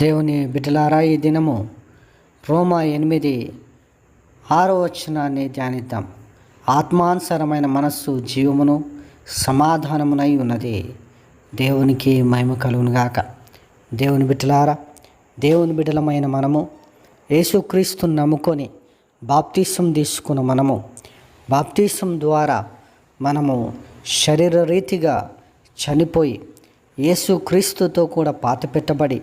దేవుని బిడ్డలారా ఈ దినము రోమా ఎనిమిది ఆరో వచనాన్ని ధ్యానిద్దాం. ఆత్మానుసరమైన మనస్సు జీవమును సమాధానమునై ఉన్నది. దేవునికి మహిమ కలుగునుగాక దేవుని బిడ్డలారా దేవుని బిడ్డలమైన మనము యేసుక్రీస్తుని నమ్ముకొని బాప్తీసం తీసుకున్న మనము బాప్తీసం ద్వారా మనము శరీర రీతిగా చనిపోయి యేసుక్రీస్తుతో కూడా పాత పెట్టబడి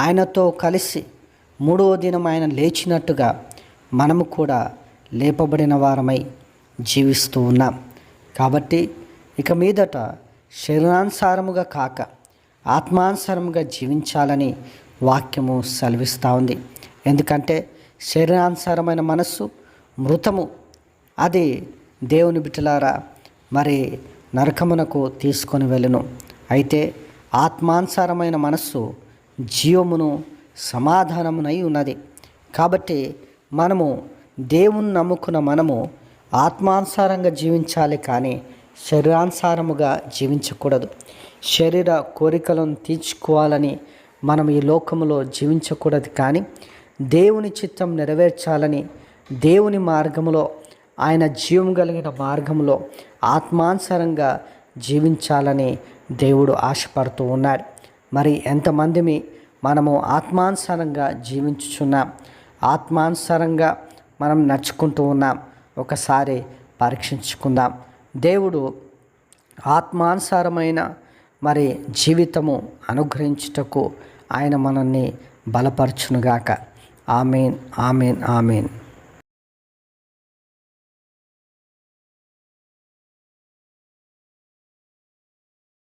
ఆయనతో కలిసి మూడవ దినం ఆయన లేచినట్టుగా మనము కూడా లేపబడిన వారమై జీవిస్తూ ఉన్నాం. కాబట్టి ఇక మీదట శరీరానుసారముగా కాక ఆత్మానుసారముగా జీవించాలని వాక్యము సెలవిస్తూ ఉంది. ఎందుకంటే శరీరానుసారమైన మనస్సు మృతము. అది దేవుని బిడ్డలారా మరి నరకమునకు తీసుకొని వెళ్ళును. అయితే ఆత్మానుసారమైన మనస్సు జీవమును సమాధానమునై ఉన్నది. కాబట్టి మనము దేవుని నమ్ముకున్న మనము ఆత్మానుసారంగా జీవించాలి కానీ శరీరానుసారముగా జీవించకూడదు. శరీర కోరికలను తీర్చుకోవాలని మనం ఈ లోకములో జీవించకూడదు కానీ దేవుని చిత్తం నెరవేర్చాలని దేవుని మార్గములో ఆయన జీవం కలిగిన మార్గంలో ఆత్మానుసారంగా జీవించాలని దేవుడు ఆశపడుతూ ఉన్నాడు. మరి ఎంతమందిని మనము ఆత్మానుసారంగా జీవించుచున్నాం? ఆత్మానుసారంగా మనం నడుచుకుంటూ ఉన్నాం. ఒకసారి పరీక్షించుకుందాం. దేవుడు ఆత్మానుసారమైన మరి జీవితము అనుగ్రహించుటకు ఆయన మనల్ని బలపరచునుగాక. Amen amen amen.